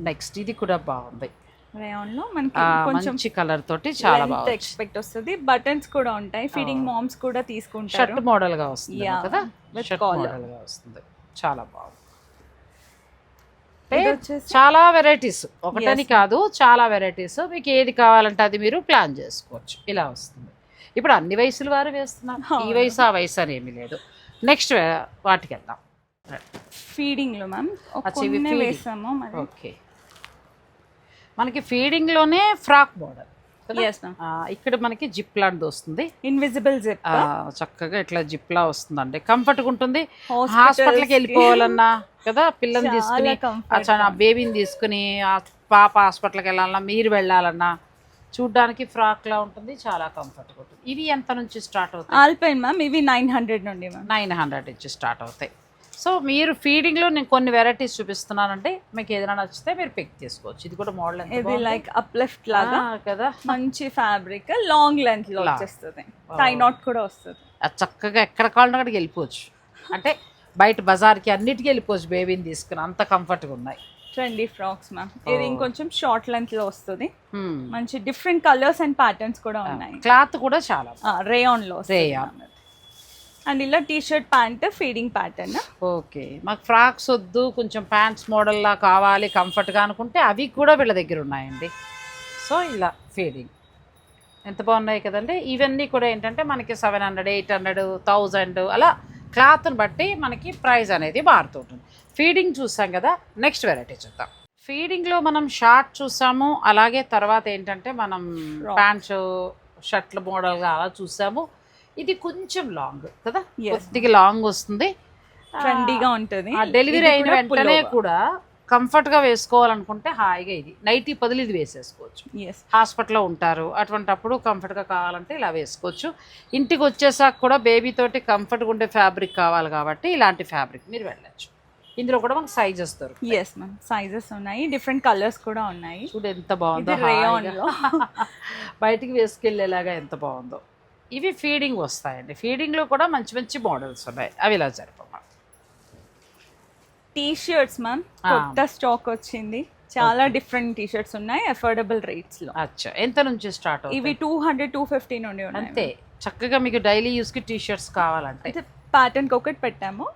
నెక్స్ట్ ఇది కూడా బాగుంది. మనకి కొంచెం మంచి కలర్ తోటి చాలా బాగుంది ఎక్స్పెక్ట్ వస్తుంది. బటన్స్ కూడా ఉంటాయి. ఫీడింగ్ మామ్స్ కూడా తీసుకుంటారు. షర్ట్ మోడల్గా వస్తుంది కదా? షర్ట్. మోడల్గా వస్తుంది. చాలా బాగుంది. చాలా వెరైటీస్ ఒకటని కాదు చాలా వెరైటీస్ మీకు ఏది కావాలంటే అది మీరు ప్లాన్ చేసుకోవచ్చు. ఇలా వస్తుంది. ఇప్పుడు అన్ని వయసుల వారు వేస్తున్నారు. ఈ. వయసు ఆ వయసు అని ఏమీ లేదు. నెక్స్ట్ వాటికి వెళ్దాం. ఫీడింగ్లో మ్యామ్. వేసాము ఓకే మనకి ఫీడింగ్లోనే ఫ్రాక్ మోడల్ ఎస్ మ్యామ్ ఇక్కడ మనకి జిప్ లాంటిది వస్తుంది. ఇన్విజిబుల్ జిప్ చక్కగా ఇట్లా జిప్ లా వస్తుందండి. కంఫర్ట్గా ఉంటుంది. హాస్పిటల్కి వెళ్ళిపోవాలన్నా కదా పిల్లని తీసుకుని ఆ బేబీని తీసుకుని పాప హాస్పిటల్కి వెళ్ళాలన్నా మీరు వెళ్ళాలన్నా చూడ్డానికి ఫ్రాక్ లా ఉంటుంది చాలా కంఫర్ట్గా ఉంటుంది. ఇవి ఎంత నుంచి స్టార్ట్ అవుతాయి? ఆల్పైన్ మ్యామ్ ఇవి నైన్ హండ్రెడ్ నుండి నైన్ హండ్రెడ్ నుంచి స్టార్ట్ అవుతాయి. సో మీరు ఫీడింగ్లో నేను కొన్ని వెరైటీస్ చూపిస్తున్నానంటే మీకు ఏదైనా నచ్చితే మీరు పిక్ చేసుకోవచ్చు. ఇది కూడా మోడల్ ఇది లైక్ అప్లిఫ్ట్ లాగా. కదా. మంచి ఫ్యాబ్రిక్ లాంగ్ లెంత్లో. వచ్చేస్తుంది. టై నాట్ కూడా వస్తుంది. అది చక్కగా ఎక్కడ కావాలంటే అక్కడికి వెళ్ళిపోవచ్చు. అంటే బయట బజార్కి అన్నిటికీ వెళ్ళిపోవచ్చు బేబీని తీసుకుని. అంత కంఫర్ట్గా ఉన్నాయి. ట్రెండీ ఫ్రాక్స్ మ్యామ్ ఇది. ఇంకొంచెం షార్ట్ లెంత్లో వస్తుంది. మంచి డిఫరెంట్ కలర్స్ అండ్ ప్యాటర్న్స్ కూడా ఉన్నాయి. క్లాత్ కూడా చాలా రేయాన్లో Rayon. అండ్ ఇలా T shirt pant feeding pattern. Okay. మాకు ఫ్రాక్స్ వద్దు కొంచెం ప్యాంట్స్ మోడల్లా కావాలి కంఫర్ట్గా అనుకుంటే అవి కూడా వీళ్ళ దగ్గర ఉన్నాయండి. సో ఇలా ఫీడింగ్. ఎంత బాగున్నాయి కదండి? ఇవన్నీ కూడా ఏంటంటే మనకి seven hundred eight hundred thousand అలా క్లాత్ని బట్టి మనకి ప్రైస్ అనేది మారుతుంటుంది ఫీడింగ్ చూసాం కదా నెక్స్ట్ వెరైటీ చూద్దాం. ఫీడింగ్లో మనం షార్ట్ చూసాము అలాగే తర్వాత ఏంటంటే మనం. ప్యాంట్స్ షర్ట్ల మోడల్గా అలా చూసాము. ఇది కొంచెం లాంగ్ కదా. కొద్దిగా లాంగ్ వస్తుంది. ట్రెండీగా ఉంటుంది. డెలివరీ అయిన వెంటనే. కూడా కంఫర్ట్గా వేసుకోవాలనుకుంటే హాయిగా ఇది. నైటీ బదులు ఇది వేసేసుకోవచ్చు. హాస్పిటల్లో ఉంటారు. అటువంటప్పుడు కంఫర్ట్గా కావాలంటే ఇలా వేసుకోవచ్చు. ఇంటికి వచ్చేసాక కూడా బేబీ తోటి కంఫర్ట్గా ఉండే ఫ్యాబ్రిక్ కావాలి కాబట్టి ఇలాంటి ఫ్యాబ్రిక్ మీరు వెళ్ళచ్చు. ఇందులో కూడా మనకు సైజెస్ దొరుకుతాయి. ఎస్ మ్యామ్ సైజెస్ ఉన్నాయి. డిఫరెంట్ కలర్స్ కూడా ఉన్నాయి. చూడు ఎంత బాగుందో. బయటికి వేసుకెళ్ళేలాగా ఎంత బాగుందో. ఇవి ఫీడింగ్ వస్తాయండి. ఫీడింగ్లో కూడా మంచి మంచి మోడల్స్ ఉన్నాయి. అవి ఇలా జరపమ్మా టీ షర్ట్స్ మ్యామ్. కొత్త స్టాక్ వచ్చింది. చాలా డిఫరెంట్ టీ షర్ట్స్ ఉన్నాయి. అఫోర్డబుల్ రేట్స్లో. అచ్చా. ఎంత నుంచి స్టార్ట్ ఇవి టూ హండ్రెడ్ టూ ఫిఫ్టీ నుండి ఉన్నాయి అంతే. చక్కగా మీకు డైలీ యూస్కి టీ షర్ట్స్ కావాలంటే. ప్యాటర్న్కి ఒకటి పెట్టాము.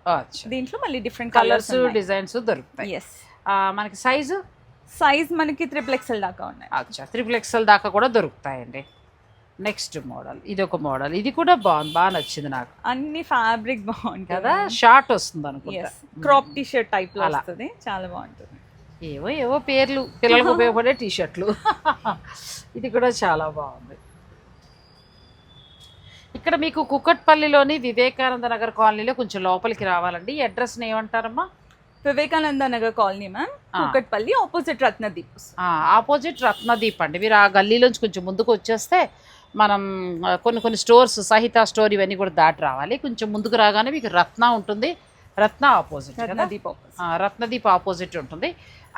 దీంట్లో మళ్ళీ డిఫరెంట్ కలర్స్ డిజైన్స్ దొరుకుతాయి. ఎస్ మనకి సైజు సైజ్ మనకి త్రిపుల్ ఎక్స్ఎల్ దాకా ఉన్నాయి. అచ్చా. త్రిపుల్ ఎక్స్ఎల్ దాకా కూడా దొరుకుతాయండి. Next model. ఇది ఒక మోడల్. ఇది కూడా బాగుంది. బాగా నచ్చింది నాకు. అన్ని ఫ్యాబ్రిక్ బాగుంటుంది కదా? షార్ట్ వస్తుంది అనుకుంటా. క్రాప్ టీ షర్ట్ టైప్లో అలా. వస్తుంది. చాలా బాగుంటుంది. ఏవో ఏవో పేర్లు. పిల్లలకు ఉపయోగపడే టీ షర్ట్లు ఇది కూడా చాలా బాగుంది. ఇక్కడ మీకు కుక్కట్పల్లిలోని వివేకానంద నగర్ కాలనీలో కొంచెం లోపలికి రావాలండి. ఈ అడ్రస్ని ఏమంటారమ్మా? Vivekananda Nagar colony ma'am. Ah. Kukatpally opposite Ratnadeep. ఆ, ఆపోజిట్ రత్నదీప్ అండి. మీరు ఆ గల్లీలోంచి కొంచెం ముందుకు వచ్చేస్తే మనం కొన్ని కొన్ని స్టోర్స్ సహిత స్టోర్ ఇవన్నీ కూడా దాటి రావాలి. కొంచెం ముందుకు రాగానే మీకు రత్న ఉంటుంది. రత్న ఆపోజిట్ రత్నదీప్ రత్నదీప్ ఆపోజిట్ ఉంటుంది.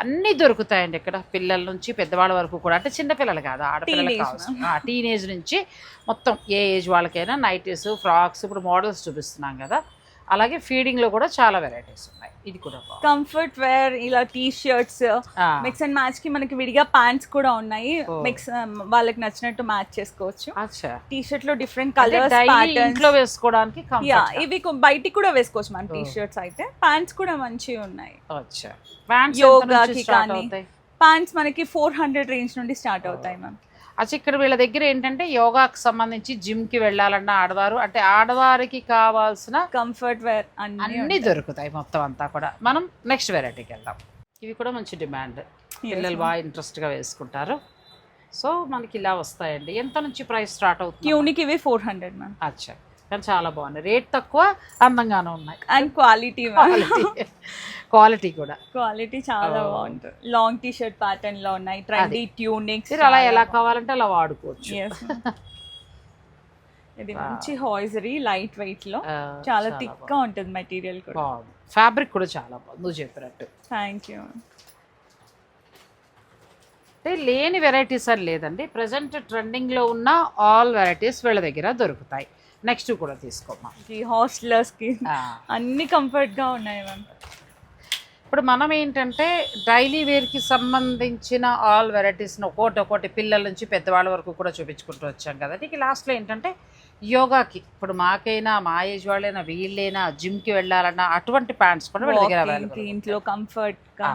అన్నీ దొరుకుతాయండి ఇక్కడ పిల్లల నుంచి పెద్దవాళ్ళ వరకు కూడా. అంటే చిన్నపిల్లలు కాదు ఆడపిల్లలు కావచ్చు టీనేజ్ నుంచి మొత్తం ఏ ఏజ్ వాళ్ళకైనా నైటీస్ ఫ్రాక్స్ ఇప్పుడు మోడల్స్ చూపిస్తున్నాం కదా. అలాగే ఫీడింగ్లో కూడా చాలా వెరైటీస్ ఉన్నాయి ఇది కూడా. కంఫర్ట్ వేర్ ఇలా టీ షర్ట్స్ మిక్స్ అండ్ మ్యాచ్కి మనకి విడిగా ప్యాంట్స్ కూడా ఉన్నాయి. మిక్స్ వాళ్ళకి నచ్చినట్టు మ్యాచ్ చేసుకోవచ్చు టీ షర్ట్లో డిఫరెంట్ కలర్స్ ఇంట్లో వేసుకోవడానికి. ఇవి బయటికి కూడా వేసుకోవచ్చు మ్యామ్ టీ. షర్ట్స్ అయితే ప్యాంట్స్ కూడా మంచివి ఉన్నాయి యోగాకి కానీ. ప్యాంట్స్ మనకి ఫోర్ హండ్రెడ్ రేంజ్ నుండి స్టార్ట్ అవుతాయి మ్యామ్ అచ్చా ఇక్కడ వీళ్ళ దగ్గర ఏంటంటే యోగాకి సంబంధించి జిమ్కి వెళ్ళాలన్న ఆడవారు అంటే ఆడవారికి కావాల్సిన కంఫర్ట్ వేర్ అన్ని అన్ని దొరుకుతాయి మొత్తం అంతా కూడా. మనం నెక్స్ట్ వెరైటీకి వెళ్దాం. ఇవి కూడా మంచి డిమాండ్ పిల్లలు బాగా ఇంట్రెస్ట్గా వేసుకుంటారు. సో మనకి ఇలా వస్తాయండి. ఎంత నుంచి ప్రైస్ స్టార్ట్ అవుతుంది? యూనిక్ ఇవి ఫోర్ హండ్రెడ్ మ్యామ్ అచ్చా. కానీ చాలా బాగున్నాయి. రేట్ తక్కువ అందంగానే ఉన్నాయి. అండ్ క్వాలిటీ క్వాలిటీ క్వాలిటీ కూడా. క్వాలిటీ చాలా Oh. బాగుంటుంది. లాంగ్ టీ షర్ట్ ప్యాటర్న్లో ఉన్నాయి. ట్రెండీ ట్యూనిక్స్ అలా ఎలా కావాలంటే అలా వాడుకోవచ్చు. ఇది. మంచి హాయిజరీ లైట్ వెయిట్లో. చాలా థిక్. గా ఉంటుంది మెటీరియల్ కూడా. ఫ్యాబ్రిక్ కూడా చాలా బాగుంది. నువ్వు చెప్పినట్టు. థ్యాంక్ యూ అంటే లేని వెరైటీస్ అని లేదండి. ప్రజెంట్ ట్రెండింగ్లో ఉన్న ఆల్ వెరైటీస్ వీళ్ళ దగ్గర దొరుకుతాయి. నెక్స్ట్ కూడా తీసుకోమ్మా. ఈ హాస్టలర్స్కి ఆ, అన్ని కంఫర్ట్గా ఉన్నాయి మ్యామ్ ఇప్పుడు మనం ఏంటంటే డైలీ వేర్కి సంబంధించిన ఆల్ వెరైటీస్ని ఒక్కోటి ఒక్కోటి పిల్లల నుంచి పెద్దవాళ్ళ వరకు కూడా చూపించుకుంటూ వచ్చాం కదా. ఇక లాస్ట్లో ఏంటంటే యోగాకి ఇప్పుడు మాకైనా మా ఏజ్ వాళ్ళైనా వీళ్ళైనా జిమ్కి వెళ్ళాలన్నా అటువంటి ప్యాంట్స్ కూడా వీళ్ళ దగ్గర ఇంట్లో కంఫర్ట్గా.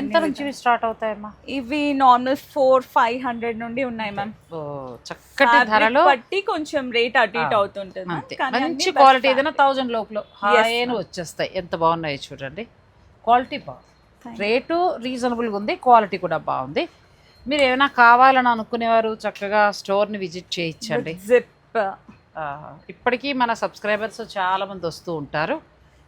ఎంత నుంచి స్టార్ట్ అవుతాయమ్మా? ఇవి నార్మల్ ఫోర్ ఫైవ్ హండ్రెడ్ నుండి ఉన్నాయి మ్యామ్ చక్కటి ధరలో బట్టి కొంచెం రేట్ అటు ఇటు అవుతుంటుంది మంచి క్వాలిటీ. ఏదైనా థౌజండ్ లోపల. హాయిన వచ్చేస్తాయి. ఎంత బాగున్నాయి చూడండి. క్వాలిటీ బాగుంది రేటు రీజనబుల్గా ఉంది క్వాలిటీ కూడా బాగుంది. మీరు ఏమైనా కావాలని అనుకునేవారు చక్కగా స్టోర్ని విజిట్ చేయించండి. ఇప్పటికీ మన సబ్స్క్రైబర్స్ చాలా మంది వస్తూ ఉంటారు.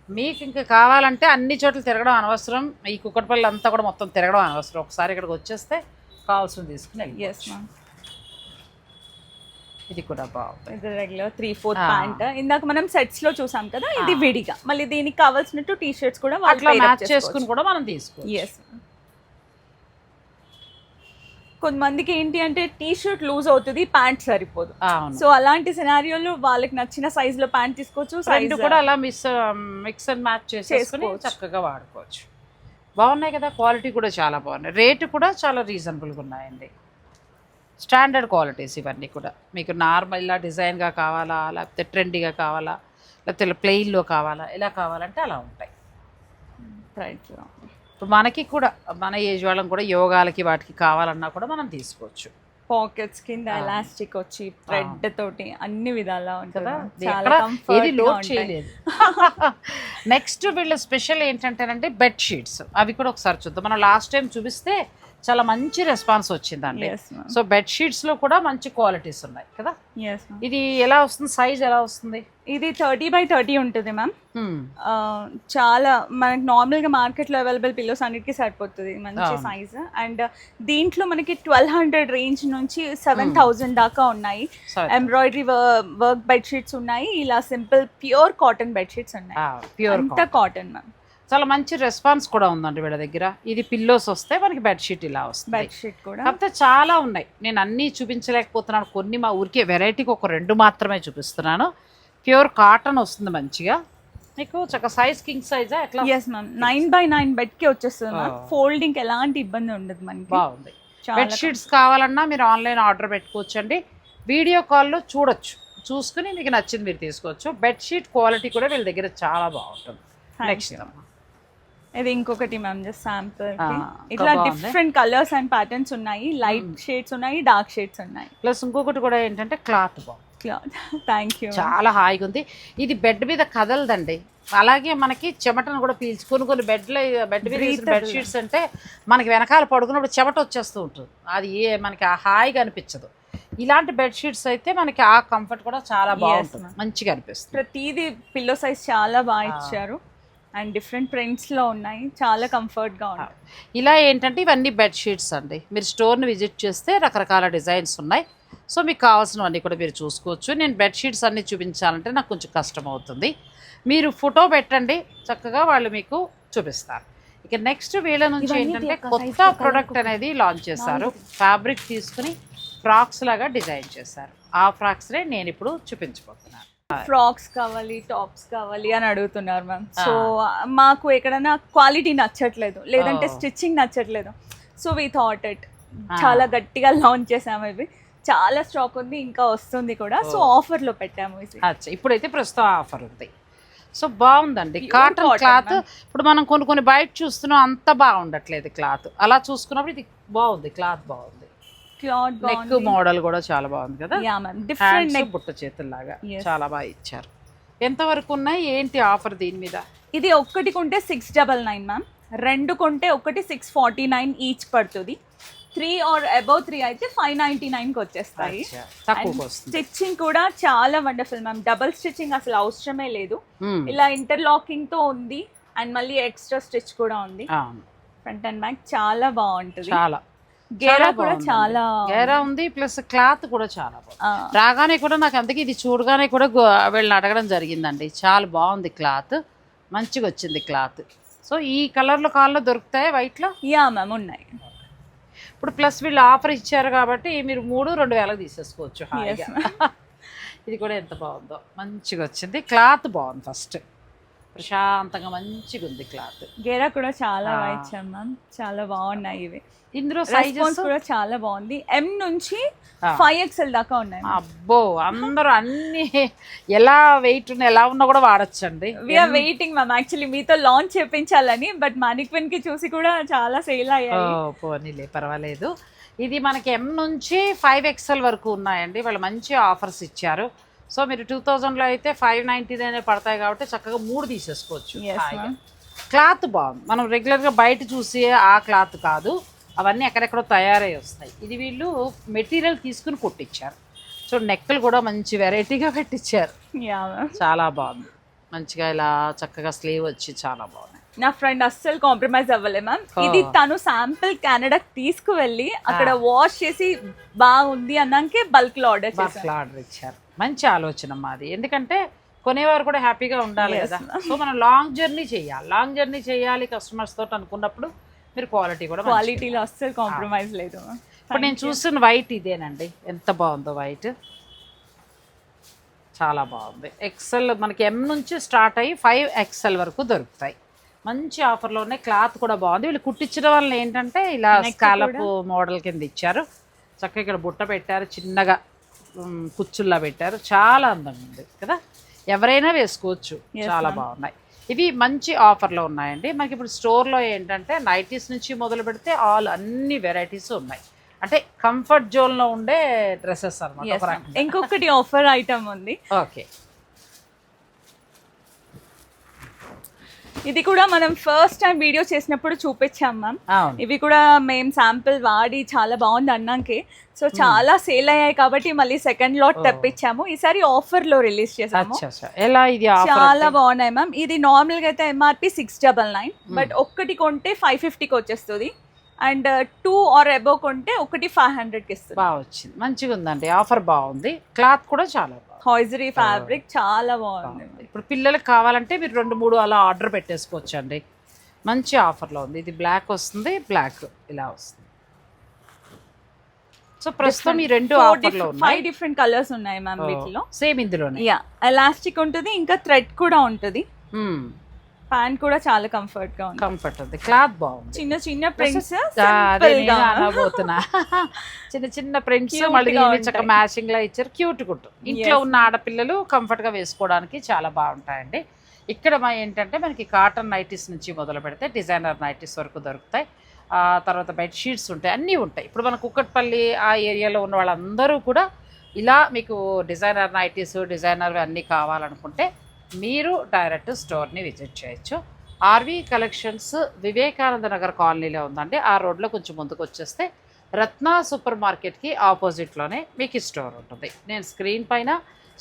మీకు ఇంకా కావాలంటే అన్ని చోట్ల తిరగడం అనవసరం. ఈ కుక్కటిపల్లి అంతా కూడా మొత్తం తిరగడం అనవసరం. ఒకసారి ఇక్కడికి వచ్చేస్తే కావాల్సింది తీసుకుని ఎస్. మ్యామ్ ఇది కూడా బాగుంది. ఇది రెగ్యులర్ త్రీ ఫోర్త్ ఆ. ప్యాంట్ ఇందాక మనం సెట్స్లో చూసాం కదా ఇది. విడిగా. మళ్ళీ దీనికి కావాల్సినట్టు టీ షర్ట్స్ కూడా అట్లా మ్యాచ్ చేసుకుని కూడా మనం తీసుకోవచ్చు. ఎస్ కొంతమందికి ఏంటి అంటే టీ షర్ట్ లూజ్ అవుతుంది ప్యాంట్ సరిపోదు. సో అలాంటి సినారియోలో వాళ్ళకి నచ్చిన సైజ్లో ప్యాంట్ తీసుకోవచ్చు size- కూడా అలా మిస్ మిక్స్ అండ్ మ్యాచ్ చేసుకుని చేసుకోవచ్చు. చక్కగా వాడుకోవచ్చు. బాగున్నాయి కదా క్వాలిటీ కూడా చాలా బాగున్నాయి. రేటు కూడా చాలా రీజనబుల్గా ఉన్నాయండి. స్టాండర్డ్ క్వాలిటీస్ ఇవన్నీ కూడా. మీకు నార్మల్ ఇలా డిజైన్గా కావాలా లేకపోతే ట్రెండీగా కావాలా లేకపోతే ప్లెయిన్లో కావాలా ఎలా కావాలంటే అలా ఉంటాయి. ఇప్పుడు మనకి కూడా మన ఏజ్ వాళ్ళం కూడా యోగాలకి వాటికి కావాలన్నా కూడా మనం తీసుకోవచ్చు. పాకెట్స్ కింద. ఎలాస్టిక్ వచ్చి థ్రెడ్ తోటి అన్ని విధాలా ఉంటుంది. లోడ్. చేయలేదు. నెక్స్ట్ వీళ్ళ స్పెషల్ ఏంటంటేనంటే బెడ్ షీట్స్ అవి కూడా ఒకసారి చూద్దాం. మనం లాస్ట్ టైం చూపిస్తే చాలా మంచి రెస్పాన్స్ వచ్చిందండి. సో బెడ్ షీట్స్లో కూడా మంచి క్వాలిటీస్ ఉన్నాయి కదా. ఇది ఎలా వస్తుంది? సైజ్ ఎలా వస్తుంది? ఇది థర్టీ బై థర్టీ ఉంటుంది మ్యామ్ Hmm. చాలా మనకి నార్మల్గా మార్కెట్లో అవైలబుల్ పిల్లోస్ అన్నిటికీ సరిపోతుంది మంచి. సైజ్ అండ్ దీంట్లో మనకి ట్వెల్వ్ హండ్రెడ్ రేంజ్ నుంచి సెవెన్ థౌజండ్ దాకా ఉన్నాయి. ఎంబ్రాయిడరీ వర్క్ బెడ్ షీట్స్ ఉన్నాయి. ఇలా simple pure cotton bed sheets ఉన్నాయి. ప్యూర్ అంతా కాటన్ మ్యామ్ చాలా మంచి రెస్పాన్స్ కూడా ఉందండి వీళ్ళ దగ్గర. ఇది పిల్లోస్ వస్తే మనకి బెడ్ షీట్ ఇలా వస్తుంది. బెడ్ షీట్ కూడా. కాకపోతే చాలా ఉన్నాయి. నేను అన్నీ చూపించలేకపోతున్నాను. కొన్ని మా ఊరికే వెరైటీకి ఒక రెండు మాత్రమే చూపిస్తున్నాను. ప్యూర్ కాటన్ వస్తుంది మంచిగా. మీకు చక్క సైజ్ కింగ్ సైజా ఎట్లా yes ma'am nine by nine బెడ్కి వచ్చేస్తుంది మ్యామ్. ఫోల్డింగ్ ఎలాంటి ఇబ్బంది ఉండదు మనకి. బాగుంది. బెడ్ షీట్స్ కావాలన్నా మీరు ఆన్లైన్ ఆర్డర్ పెట్టుకోవచ్చండి. వీడియో కాల్లో చూడొచ్చు. చూసుకుని మీకు నచ్చింది మీరు తీసుకోవచ్చు. బెడ్ షీట్ క్వాలిటీ కూడా వీళ్ళ దగ్గర చాలా బాగుంటుంది. Next you. ఇది ఇంకొకటి మ్యామ్ జస్ట్ శాంపుల్ ఇట్లా. డిఫరెంట్ కలర్స్ అండ్ ప్యాటర్న్స్ ఉన్నాయి. లైట్ షేడ్స్ ఉన్నాయి డార్క్ షేడ్స్ ఉన్నాయి. ప్లస్ ఇంకొకటి కూడా ఏంటంటే క్లాత్ క్లాత్ థ్యాంక్ యూ చాలా హాయిగా ఉంది. ఇది బెడ్ మీద కదలదండి. అలాగే మనకి చెమటను కూడా పీల్చి కొన్ని కొన్ని బెడ్లో బెడ్ మీద బెడ్. షీట్స్ అంటే మనకి వెనకాల పడుకున్నప్పుడు చెమట వచ్చేస్తూ ఉంటుంది. అది ఏ మనకి ఆ హాయిగా అనిపించదు. ఇలాంటి బెడ్ షీట్స్ అయితే మనకి ఆ కంఫర్ట్ కూడా చాలా బాగుంటుంది. మంచిగా అనిపిస్తుంది. ప్రతిదీ పిల్లో సైజ్ చాలా బాగా ఇచ్చారు. అండ్ డిఫరెంట్ ప్రింట్స్లో ఉన్నాయి. చాలా కంఫర్ట్గా ఉన్నాయి. ఇలా ఏంటంటే ఇవన్నీ బెడ్ షీట్స్ అండి. మీరు స్టోర్ని విజిట్ చేస్తే రకరకాల డిజైన్స్ ఉన్నాయి. సో మీకు కావాల్సినవన్నీ కూడా మీరు చూసుకోవచ్చు. నేను బెడ్ షీట్స్ అన్నీ చూపించాలంటే నాకు కొంచెం కష్టం అవుతుంది. మీరు ఫోటో పెట్టండి. చక్కగా వాళ్ళు మీకు చూపిస్తారు. ఇక నెక్స్ట్ వీళ్ళ నుంచి ఏంటంటే కొత్త ప్రొడక్ట్ అనేది లాంచ్ చేశారు. ఫ్యాబ్రిక్ తీసుకుని ఫ్రాక్స్ లాగా డిజైన్ చేశారు. ఆ ఫ్రాక్స్నే నేను ఇప్పుడు చూపించబోతున్నాను. ఫ్రాక్స్ కావాలి టాప్స్ కావాలి అని అడుగుతున్నారు మ్యామ్ సో మాకు ఎక్కడైనా క్వాలిటీ నచ్చట్లేదు. లేదంటే. స్టిచ్చింగ్ నచ్చట్లేదు. సో వి థాట్ ఇట్ చాలా గట్టిగా లాంచ్ చేసాము ఇవి. చాలా స్టాక్ ఉంది ఇంకా వస్తుంది కూడా. So Oh. ఆఫర్లో పెట్టాము ఇప్పుడైతే ప్రస్తుతం ఆఫర్ ఉంది. సో బాగుందండి. Cotton cloth. ఇప్పుడు మనం కొన్ని కొన్ని బయట చూస్తున్నాం అంత బాగుండట్లేదు క్లాత్ అలా చూసుకున్నప్పుడు ఇది బాగుంది క్లాత్ బాగుంది. క్లాత్ నెక్ మోడల్ కూడా చాలా బాగుంది కదా? డిఫరెంట్ నెక్ బుట్ట చేతుల్లాగా. చాలా బాగా ఇచ్చారు. ఎంతవరకు ఉన్నాయి? ఏంటి ఆఫర్ దీని మీద? ఇది ఒక్కటి కొంటే సిక్స్ డబల్ నైన్ మ్యామ్ రెండు కొంటే ఒకటి సిక్స్ ఫార్టీ నైన్ ఈచ్ పడుతుంది. త్రీ ఆర్ అబౌవ్ త్రీ అయితే ఫైవ్ నైంటీ నైన్కి వచ్చేస్తాయి. స్టిచ్చింగ్ కూడా చాలా వండర్ఫుల్ మ్యామ్ డబల్ స్టిచ్చింగ్ అసలు అవసరమే లేదు. మ్మ్. ఇలా ఇంటర్లాకింగ్తో ఉంది. అండ్ మళ్ళీ ఎక్స్ట్రా స్టిచ్ కూడా ఉంది. ఫ్రంట్ అండ్ బ్యాక్ చాలా బాగుంటుంది. చాలా. గేరా కూడా. చాలా గేరా ఉంది ప్లస్ క్లాత్ కూడా చాలా రాగానే కూడా నాకు అందుకే ఇది చూడగానే కూడా వీళ్ళని అడగడం జరిగిందండి. చాలా బాగుంది క్లాత్. మంచిగా వచ్చింది క్లాత్. సో ఈ కలర్లో కాల్లో దొరుకుతాయి వైట్లో? యా మ్యామ్ ఉన్నాయి. ఇప్పుడు ప్లస్ వీళ్ళు ఆఫర్ ఇచ్చారు కాబట్టి మీరు మూడు రెండు వేలకు తీసేసుకోవచ్చు ఇది కూడా ఎంత బాగుందో. మంచిగా వచ్చింది. క్లాత్ బాగుంది ఫస్ట్. ప్రశాంతంగా మంచిగా ఉంది క్లాత్. గేరా కూడా చాలా ఇచ్చాం మ్యామ్ చాలా బాగున్నాయి ఇవి. ఇందులో సైజెస్ కూడా చాలా బాగుంది. ఎం నుంచి. ఫైవ్ ఎక్స్ఎల్ దాకా ఉన్నాయి. అబ్బో అందరూ అన్ని ఎలా వెయిట్ ఉన్న ఎలా ఉన్నా కూడా వాడచ్చండి. We are waiting ma'am actually మీతో లాంచ్ చేపించాలని బట్ మానిక్విన్కి చూసి కూడా చాలా సేల్ అయ్యాయి. పోనీలే పర్వాలేదు. ఇది మనకి ఎం నుంచి ఫైవ్ ఎక్స్ఎల్ వరకు ఉన్నాయండి. వాళ్ళు మంచి ఆఫర్స్ ఇచ్చారు. సో మీరు టూ థౌజండ్లో అయితే ఫైవ్ నైంటీ నైన్ పడతాయి కాబట్టి చక్కగా మూడు తీసేసుకోవచ్చు. క్లాత్ బాగుంది. మనం రెగ్యులర్గా బయట చూసే ఆ క్లాత్ కాదు. అవన్నీ ఎక్కడెక్కడో తయారై వస్తాయి. ఇది వీళ్ళు మెటీరియల్ తీసుకుని కుట్టించారు. సో నెక్కలు కూడా మంచి వెరైటీగా పెట్టించారు. చాలా బాగుంది. మంచిగా ఇలా చక్కగా స్లీవ్ వచ్చి చాలా బాగున్నాయి. నా ఫ్రెండ్ అస్సలు కాంప్రమైజ్ అవ్వలే మ్యామ్. ఇది తను శాంపిల్ కెనడాకి తీసుకువెళ్ళి అక్కడ వాష్ చేసి బాగుంది అన్నాకే బల్క్లో ఆర్డర్ ఆర్డర్ ఇచ్చారు. మంచి ఆలోచన మాది. ఎందుకంటే కొనేవారు కూడా హ్యాపీగా ఉండాలి కదా. సో మనం లాంగ్ జర్నీ చేయాలి. లాంగ్ జర్నీ చేయాలి కస్టమర్స్ తోటి అనుకున్నప్పుడు మీరు క్వాలిటీ కూడా క్వాలిటీలో అస్సలు కాంప్రమైజ్ లేదు. ఇప్పుడు నేను చూస్తున్న వైట్ ఇదేనండి. ఎంత బాగుందో వైట్. చాలా బాగుంది. ఎక్సెల్ మనకి ఎం నుంచి స్టార్ట్ అయ్యి ఫైవ్ ఎక్సెల్ వరకు దొరుకుతాయి. మంచి ఆఫర్లో ఉన్నాయి క్లాత్ కూడా బాగుంది. వీళ్ళు కుట్టించడం వల్ల ఏంటంటే ఇలా స్కాలప్ మోడల్ కింద ఇచ్చారు. చక్కగా ఇక్కడ బుట్ట పెట్టారు చిన్నగా. కుచ్చుల్లా పెట్టారు. చాలా అందంగా ఉంది కదా? ఎవరైనా వేసుకోవచ్చు. చాలా. బాగున్నాయి. ఇవి మంచి ఆఫర్లో ఉన్నాయండి. మనకి ఇప్పుడు స్టోర్లో ఏంటంటే నైటీస్ నుంచి మొదలు పెడితే ఆల్ అన్ని వెరైటీస్ ఉన్నాయి. అంటే కంఫర్ట్ జోన్లో ఉండే డ్రెస్సెస్ అనమాట ఇంకొకటి ఆఫర్ ఐటమ్ ఉంది. ఓకే. ఇది కూడా మనం ఫస్ట్ టైం వీడియో చేసినప్పుడు చూపించాం మ్యామ్ ఇవి కూడా మేము శాంపిల్ వాడి చాలా బాగుంది అన్నాకే. సో చాలా సేల్ అయ్యాయి కాబట్టి మళ్ళీ సెకండ్ లాట్ Oh. తెప్పించాము. ఈసారి ఆఫర్లో రిలీజ్ చేసాము ఎలా ఇది చాలా బాగున్నాయి మ్యామ్ ఇది నార్మల్గా అయితే MRP six double nine but ఒక్కటి కొంటే ఫైవ్ ఫిఫ్టీకి వచ్చేస్తుంది. అండ్ టూ ఆర్ అబోవ్ కొంటే ఒకటి ఫైవ్ హండ్రెడ్కి ఇస్తుంది బాగా వచ్చింది. మంచిగా ఉందండి. ఆఫర్ బాగుంది. క్లాత్ కూడా చాలా హాయిజరీ ఫ్యాబ్రిక్ చాలా బాగుంది. బాగుంది. ఇప్పుడు పిల్లలకి కావాలంటే మీరు రెండు మూడు అలా ఆర్డర్ పెట్టేసుకోవచ్చు అండి మంచి ఆఫర్లో ఉంది. ఇది బ్లాక్ వస్తుంది బ్లాక్ ఇలా వస్తుంది. సో ప్రస్తుతం ఈ రెండు ఫైవ్ డిఫరెంట్ కలర్స్ ఉన్నాయి. మ్యామ్ వీటిలో. సేమ్ ఇందులోనే. యా ఎలాస్టిక్ ఉంటుంది ఇంకా థ్రెడ్ కూడా ఉంటుంది. ప్యాంట్ కూడా చాలా కంఫర్ట్గా ఉంది. కంఫర్ట్ ఉంది. క్లాత్ బాగుంది. చిన్న చిన్న ప్రింట్స్ అనబోతున్నా చిన్న చిన్న ప్రింట్స్ మళ్ళీ చక్క. మ్యాచింగ్ లా ఇచ్చారు. క్యూట్ గుట్టు ఇంట్లో. ఉన్న ఆడపిల్లలు కంఫర్ట్గా వేసుకోవడానికి చాలా బాగుంటాయండి. ఇక్కడ మా ఏంటంటే మనకి కాటన్ నైటీస్ నుంచి మొదలు పెడితే డిజైనర్ నైటీస్ వరకు దొరుకుతాయి. తర్వాత బెడ్ షీట్స్ ఉంటాయి అన్నీ ఉంటాయి. ఇప్పుడు మన కుక్కట్పల్లి ఆ ఏరియాలో ఉన్న వాళ్ళందరూ కూడా ఇలా మీకు డిజైనర్ నైటీస్ డిజైనర్ అన్నీ కావాలనుకుంటే మీరు డైరెక్ట్ స్టోర్ని విజిట్ చేయొచ్చు. R V collections Vivekananda Nagar కాలనీలో ఉందండి. ఆ రోడ్లో కొంచెం ముందుకు వచ్చేస్తే రత్న సూపర్ మార్కెట్కి ఆపోజిట్లోనే మీకు ఈ స్టోర్ ఉంటుంది. నేను స్క్రీన్ పైన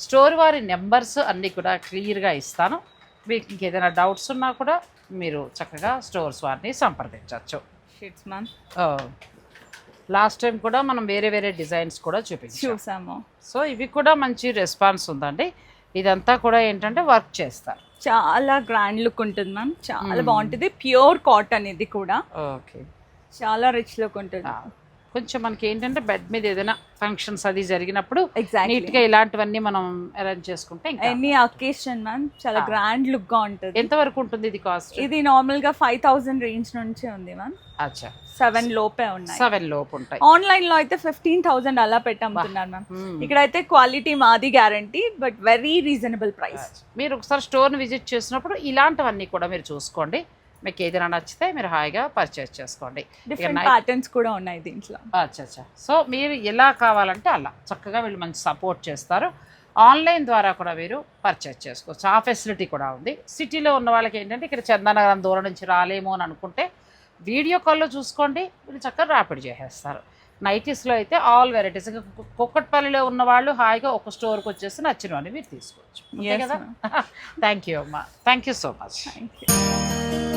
స్టోర్ వారి నెంబర్స్ అన్నీ కూడా క్లియర్గా ఇస్తాను. మీకు ఇంకేదైనా డౌట్స్ ఉన్నా కూడా మీరు చక్కగా స్టోర్స్ వారిని సంప్రదించవచ్చు షీట్స్ మ్యామ్ లాస్ట్ టైం కూడా మనం వేరే వేరే డిజైన్స్ కూడా చూపించాం. చూసాము. సో ఇవి కూడా మంచి రెస్పాన్స్ ఉందండి. ఇదంతా కూడా ఏంటంటే వర్క్ చేస్తారు చాలా గ్రాండ్ లుక్ ఉంటుంది మ్యామ్ చాలా Hmm. బాగుంటుంది. ప్యూర్ కాటన్ ఇది కూడా. ఓకే చాలా రిచ్ లుక్ ఉంటుంది. కొంచెం మనకి ఏంటంటే బెడ్ మీద ఏదైనా ఫంక్షన్స్ అది జరిగినప్పుడు ఎగ్జాక్ట్లీ నీట్గా ఇలాంటివన్నీ మనం అరేంజ్ చేసుకుంటే ఎనీ అకేషన్ మ్యామ్ చాలా. గ్రాండ్ లుక్గా ఉంటుంది. ఎంత వరకు ఉంటుంది ఇది కాస్ట్ ఇది నార్మల్గా ఫైవ్ థౌసండ్ రేంజ్ నుంచి ఉంది మ్యామ్ అచ్చా. సెవెన్ లోపే ఉన్నాయి. సెవెన్ లోపు ఉంటాయి ఆన్లైన్లో అయితే ఫిఫ్టీన్ థౌసండ్ అలా పెట్టి అమ్ముతున్నారు మ్యామ్ మ్మ్. ఇక్కడైతే క్వాలిటీ మాది guarantee but very reasonable price మీరు ఒకసారి స్టోర్ని విజిట్ చేసినప్పుడు ఇలాంటివన్నీ కూడా మీరు చూసుకోండి. మీకు ఏదైనా నచ్చితే మీరు హాయిగా పర్చేస్ చేసుకోండి. ప్యాటర్న్స్ కూడా ఉన్నాయి దీంట్లో. అచ్చా అచ్చా. సో మీరు ఎలా కావాలంటే అలా. చక్కగా వీళ్ళు మంచి సపోర్ట్ చేస్తారు. ఆన్లైన్ ద్వారా కూడా మీరు పర్చేస్ చేసుకోవచ్చు. ఆ ఫెసిలిటీ కూడా ఉంది. సిటీలో ఉన్న వాళ్ళకి ఏంటంటే ఇక్కడ చందనగరం దూరం నుంచి రాలేము అని అనుకుంటే వీడియో కాల్లో చూసుకోండి. వీళ్ళు చక్కగా ర్యాపిడ్ చేసేస్తారు. నైటీస్లో అయితే ఆల్ వెరైటీస్ ఇంకా కుక్కట్పల్లిలో ఉన్న వాళ్ళు హాయిగా ఒక స్టోర్కి వచ్చేసి నచ్చినవన్నీ మీరు తీసుకోవచ్చు. కదా? థ్యాంక్ యూ అమ్మా. Thank you so much thank you